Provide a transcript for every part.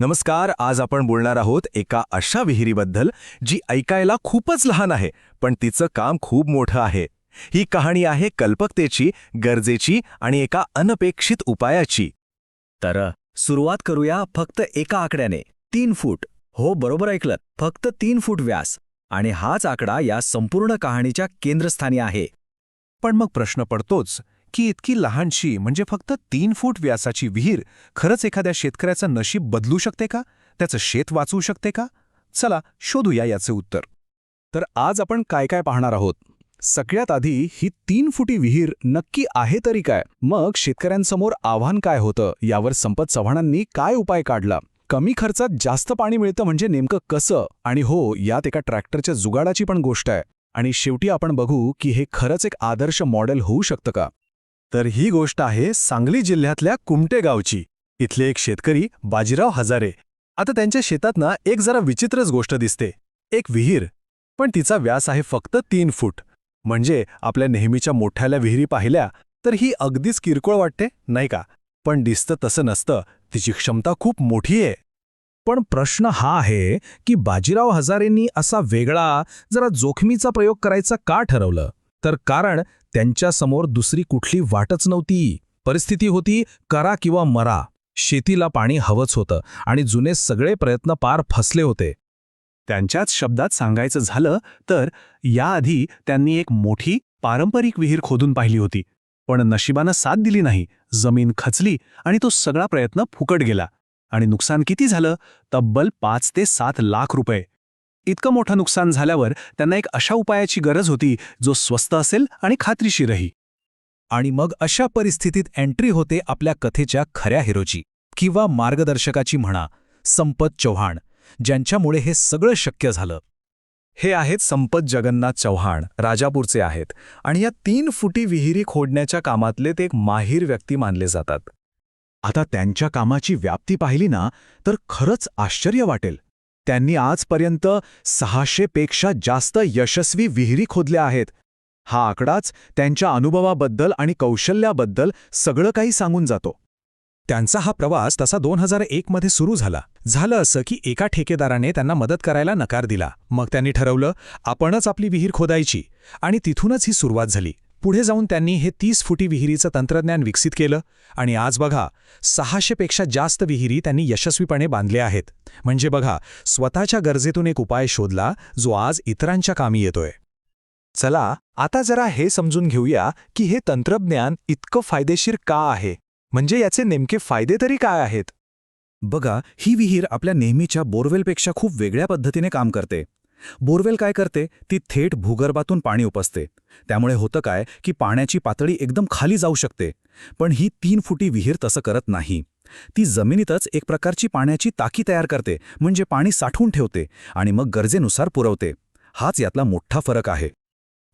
नमस्कार आज आपण बोलणार आहोत एका अशा विहिरीबद्दल जी ऐकायला खूपच लहान आहे पण तिचं काम खूप मोठं आहे. ही कहाणी आहे कल्पकतेची गरजेची आणि एका अनपेक्षित उपायाची. तर सुरुवात करूया फक्त एका आकड्याने तीन फूट. हो बरोबर ऐकलं. फक्त तीन फूट व्यास. आणि हाच आकडा या संपूर्ण कहाणीच्या केंद्रस्थानी आहे. पण मग प्रश्न पडतोच. की इतकी लहानशी म्हणजे फक्त तीन फूट व्यासाची विहीर खरंच एखाद्या शेतकऱ्याचं नशीब बदलू शकते का? त्याचं शेत वाचवू शकते का? चला शोधूया याचे उत्तर. तर आज आपण काय काय पाहणार आहोत? सगळ्यात आधी ही तीन फुटी विहीर नक्की आहे तरी काय? मग शेतकऱ्यांसमोर आव्हान काय होतं? यावर संपत चव्हाणांनी काय उपाय काढला? कमी खर्चात जास्त पाणी मिळतं म्हणजे नेमकं कसं? आणि हो यात एका ट्रॅक्टरच्या जुगाडाची पण गोष्ट आहे. आणि शेवटी आपण बघू की हे खरंच एक आदर्श मॉडेल होऊ शकतं का? तर ही गोष्ट आहे सांगली जिल्ह्यातल्या कुमटे गावची. इथले एक शेतकरी बाजीराव हजारे. आता त्यांच्या शेतात ना एक जरा विचित्रच गोष्ट दिसते. एक विहीर. पण तिचा व्यास आहे फक्त तीन फूट. म्हणजे आपल्या नेहमीच्या मोठ्याल्या विहिरी पाहिल्या तर ही अगदीच किरकोळ वाटते नाही का? पण दिसतं तसं नसतं. तिची क्षमता खूप मोठी आहे. पण प्रश्न हा आहे की बाजीराव हजारेंनी असा वेगळा जरा जोखमीचा प्रयोग करायचा का ठरवलं? तर कारण त्यांच्यासमोर दुसरी कुठली वाटच नव्हती. परिस्थिती होती करा किंवा मरा. शेतीला पाणी हवंच होतं आणि जुने सगळे प्रयत्न पार फसले होते. त्यांच्याच शब्दात सांगायचं झालं तर याआधी त्यांनी एक मोठी पारंपरिक विहीर खोदून पाहिली होती. पण नशिबानं साथ दिली नाही. जमीन खचली आणि तो सगळा प्रयत्न फुकट गेला. आणि नुकसान किती झालं? तब्बल पाच ते सात लाख रुपये. इतकं मोठं नुकसान झाल्यावर त्यांना एक अशा उपायाची गरज होती जो स्वस्त असेल आणि खात्रीशीरही आणि मग अशा परिस्थितीत एंट्री होते आपल्या कथेच्या खऱ्या हिरोची किंवा मार्गदर्शकाची म्हणा संपत चव्हाण ज्यांच्यामुळे हे सगळं शक्य झालं. हे आहेत संपत जगन्नाथ चव्हाण राजापूरचे आहेत आणि या तीन फुटी विहिरी खोडण्याच्या कामातले ते एक माहीर व्यक्ती मानले जातात. आता त्यांच्या कामाची व्याप्ती पाहिली ना तर खरंच आश्चर्य वाटेल. त्यांनी आजपर्यंत सहाशेपेक्षा जास्त यशस्वी विहिरी खोदल्या आहेत. हा आकडाच त्यांच्या अनुभवाबद्दल आणि कौशल्याबद्दल सगळं काही सांगून जातो. त्यांचा हा प्रवास तसा दोन हजार एकमध्ये सुरू झाला. झालं असं की एका ठेकेदाराने त्यांना मदत करायला नकार दिला. मग त्यांनी ठरवलं आपणच आपली विहीर खोदायची. आणि तिथूनच ही सुरुवात झाली. पुढे जाऊन त्यांनी हे तीस फुटी विहिरीचं तंत्रज्ञान विकसित केलं आणि आज बघा सहाशेपेक्षा जास्त विहिरी त्यांनी यशस्वीपणे बांधल्या आहेत. म्हणजे बघा स्वतःच्या गरजेतून एक उपाय शोधला जो आज इतरांच्या कामी येतोय. चला आता जरा हे समजून घेऊया की हे तंत्रज्ञान इतकं फायदेशीर का आहे? म्हणजे याचे नेमके फायदे तरी काय आहेत? बघा ही विहीर आपल्या नेहमीच्या बोरवेलपेक्षा खूप वेगळ्या पद्धतीने काम करते. बोरवेल काय करते? ती थेट भूगर्भातून पाणी उपसते. त्यामुळे होतं काय की पाण्याची पातळी एकदम खाली जाऊ शकते. पण ही तीन फुटी विहीर तसं करत नाही. ती जमिनीतच एक प्रकारची पाण्याची ताकी तयार करते म्हणजे पाणी साठवून ठेवते आणि मग गरजेनुसार पुरवते. हाच यातला मोठा फरक आहे.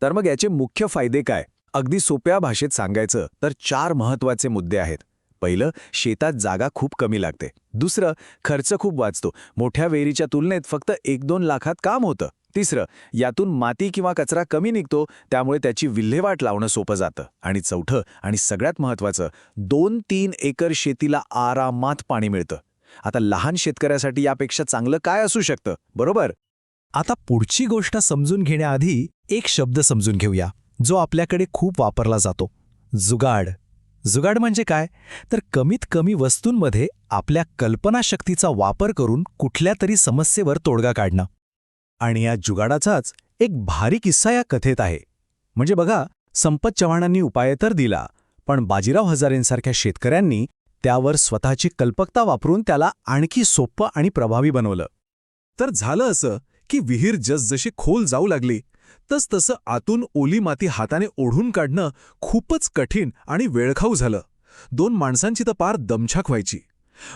तर मग याचे मुख्य फायदे काय? अगदी सोप्या भाषेत सांगायचं तर चार महत्त्वाचे मुद्दे आहेत. पहिलं शेतात जागा खूप कमी लागते. दुसरं खर्च खूप वाचतो. मोठ्या वेरीच्या तुलनेत फक्त एक दोन लाखात काम होतं. तिसरं यातून माती किंवा कचरा कमी निघतो त्यामुळे त्याची विल्हेवाट लावणं सोपं जातं. आणि चौथं आणि सगळ्यात महत्त्वाचं दोन तीन एकर शेतीला आरामात पाणी मिळतं. आता लहान शेतकऱ्यासाठी यापेक्षा चांगलं काय असू शकतं? बरोबर? आता पुढची गोष्ट समजून घेण्याआधी एक शब्द समजून घेऊया जो आपल्याकडे खूप वापरला जातो. जुगाड. जुगाड म्हणजे काय? तर कमीत कमी वस्तूंमध्ये आपल्या कल्पनाशक्तीचा वापर करून कुठल्या तरी समस्येवर तोडगा काढणं. आणि या जुगाडाचाच एक भारी किस्सा या कथेत आहे. म्हणजे बघा संपत चव्हाणांनी उपाय तर दिला पण बाजीराव हजारेंसारख्या शेतकऱ्यांनी त्यावर स्वतःची कल्पकता वापरून त्याला आणखी सोपं आणि प्रभावी बनवलं. तर झालं असं की विहीर जसजशी खोल जाऊ लागली तस तसं आतून ओली माती हाताने ओढून काढणं खूपच कठीण आणि वेळखाऊ झालं. दोन माणसांची तर पार दमछाक व्हायची.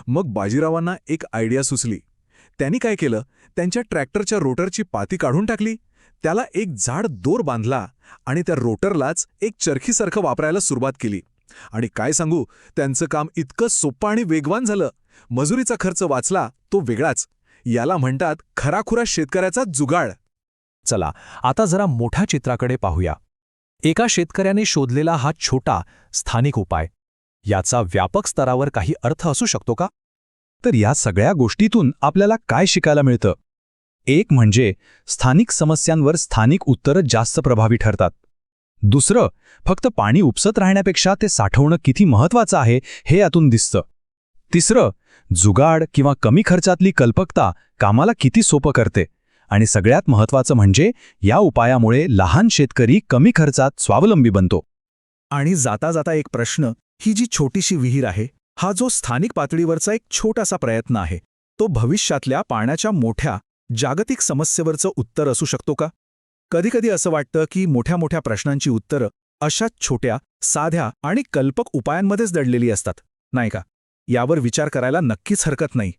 मग बाजीरावांना एक आयडिया सुचली. त्यांनी काय केलं? त्यांच्या ट्रॅक्टरच्या रोटरची पाती काढून टाकली. त्याला एक झाड दोर बांधला आणि त्या रोटरलाच एक चरखीसारखं वापरायला सुरुवात केली. आणि काय सांगू त्यांचं काम इतकं सोपं आणि वेगवान झालं. मजुरीचा खर्च वाचला तो वेगळाच. याला म्हणतात खराखुरा शेतकऱ्याचा जुगाड. चला आता जरा मोठ्या चित्राकडे पाहूया. एका शेतकऱ्याने शोधलेला हा छोटा स्थानिक उपाय. याचा व्यापक स्तरावर काही अर्थ असू शकतो का? तर या सगळ्या गोष्टीतून आपल्याला काय शिकायला मिळतं? एक म्हणजे स्थानिक समस्यांवर स्थानिक उत्तरं जास्त प्रभावी ठरतात. दुसरं फक्त पाणी उपसत राहण्यापेक्षा ते साठवणं किती महत्वाचं आहे हे यातून दिसतं. तिसरं जुगाड किंवा कमी खर्चातली कल्पकता कामाला किती सोपं करते आणि सगळ्यात महत्वाचं म्हणजे या उपायामुळे लहान शेतकरी कमी खर्चात स्वावलंबी बनतो. आणि जाता जाता एक प्रश्न ही जी छोटीशी विहीर आहे हा जो स्थानिक पातळीवरचा एक छोटासा प्रयत्न आहे तो भविष्यातल्या पाण्याच्या मोठ्या जागतिक समस्येवरचं उत्तर असू शकतो का? कधीकधी असं वाटतं की मोठ्या मोठ्या प्रश्नांची उत्तरं अशाच छोट्या साध्या आणि कल्पक उपायांमध्येच दडलेली असतात नाही का? यावर विचार करायला नक्कीच हरकत नाही.